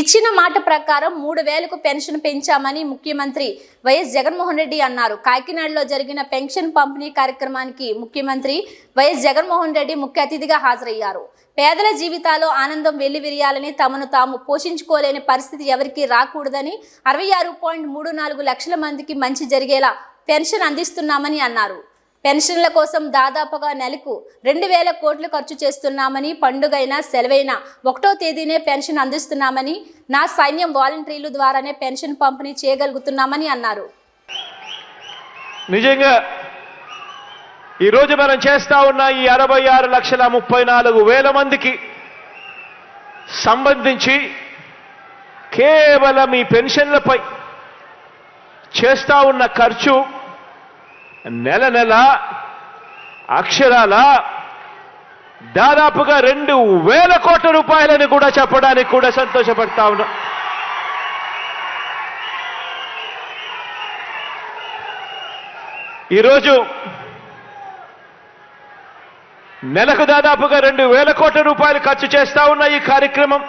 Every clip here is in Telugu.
ఇచ్చిన మాట ప్రకారం మూడు వేలకు పెన్షన్ పెంచామని ముఖ్యమంత్రి వైఎస్ జగన్మోహన్ రెడ్డి అన్నారు. కాకినాడలో జరిగిన పెన్షన్ పంపిణీ కార్యక్రమానికి ముఖ్యమంత్రి వైఎస్ జగన్మోహన్ రెడ్డి ముఖ్య అతిథిగా హాజరయ్యారు. పేదల జీవితాల్లో ఆనందం వెల్లివిరియాలని తమను తాము పోషించుకోలేని పరిస్థితి ఎవరికీ రాకూడదని అరవై ఆరు పాయింట్ మూడు నాలుగు లక్షల మందికి మంచి జరిగేలా పెన్షన్ అందిస్తున్నామని అన్నారు. పెన్షన్ల కోసం దాదాపుగా నెలకు రెండు వేల కోట్లు ఖర్చు చేస్తున్నామని పండుగైనా సెలవైనా ఒకటో తేదీనే పెన్షన్ అందిస్తున్నామని నా సైన్యం వాలంటీర్లు ద్వారానే పెన్షన్ పంపిణీ చేయగలుగుతున్నామని అన్నారు. నిజంగా ఈరోజు మనం చేస్తా ఉన్న ఈ అరవై ఆరు లక్షల ముప్పై నాలుగు వేల మందికి సంబంధించి కేవలం ఈ పెన్షన్లపై చేస్తా ఉన్న ఖర్చు నెల నెల అక్షరాల దాదాపుగా రెండు వేల కోట్ల రూపాయలని కూడా చెప్పడానికి కూడా సంతోషపడతా ఉన్నా. ఈరోజు నెలకు దాదాపుగా రెండు వేల కోట్ల రూపాయలు ఖర్చు చేస్తా ఉన్న ఈ కార్యక్రమం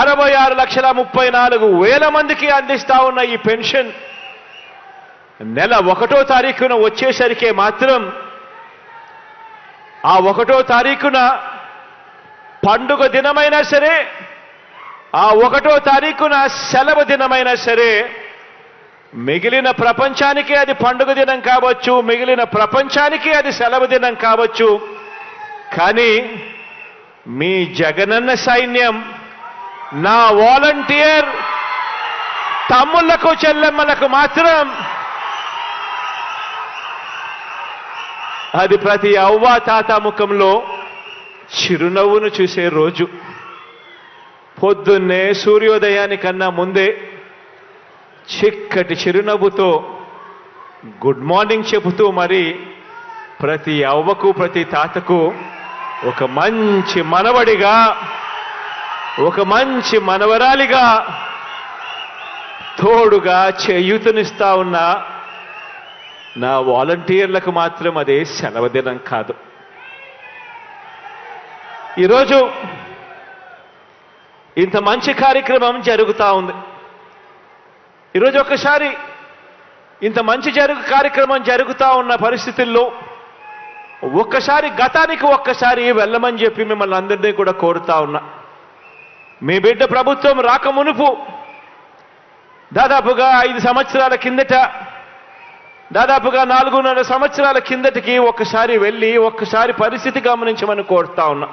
అరవై ఆరు లక్షల ముప్పై నాలుగు వేల మందికి అందిస్తా ఉన్న ఈ పెన్షన్ నెల ఒకటో తారీఖున వచ్చేసరికే మాత్రం ఆ ఒకటో తారీఖున పండుగ దినమైనా సరే ఆ ఒకటో తారీఖున సెలవు దినమైనా సరే మిగిలిన ప్రపంచానికి అది పండుగ దినం కావచ్చు మిగిలిన ప్రపంచానికి అది సెలవు దినం కావచ్చు కానీ మీ జగనన్న సైన్యం నా వాలంటీర్ తమ్ముళ్ళకు చెల్లెమ్మలకు మాత్రం అది ప్రతి అవ్వ తాత ముఖంలో చిరునవ్వును చూసే రోజు. పొద్దున్నే సూర్యోదయానికన్నా ముందే చిక్కటి చిరునవ్వుతో గుడ్ మార్నింగ్ చెబుతూ మరి ప్రతి అవ్వకు ప్రతి తాతకు ఒక మంచి మనవడిగా ఒక మంచి మనవరాలిగా తోడుగా చేయూతనిస్తా ఉన్న నా వాలంటీర్లకు మాత్రం అదే సెలవు దినం కాదు. ఈరోజు ఇంత మంచి కార్యక్రమం జరుగుతూ ఉంది. ఈరోజు ఒకసారి ఇంత మంచి జరుగు కార్యక్రమం జరుగుతూ ఉన్న పరిస్థితుల్లో ఒక్కసారి గతానికి ఒక్కసారి వెళ్ళమని చెప్పి మిమ్మల్ని అందరినీ కూడా కోరుతా ఉన్నా. మీ బిడ్డ ప్రభుత్వం రాక మునుపు దాదాపుగా ఐదు సంవత్సరాల కిందట దాదాపుగా నాలుగున్నర సంవత్సరాల కిందటికి ఒక్కసారి వెళ్ళి ఒక్కసారి పరిస్థితి గమనించమని కోరుతా ఉన్నా.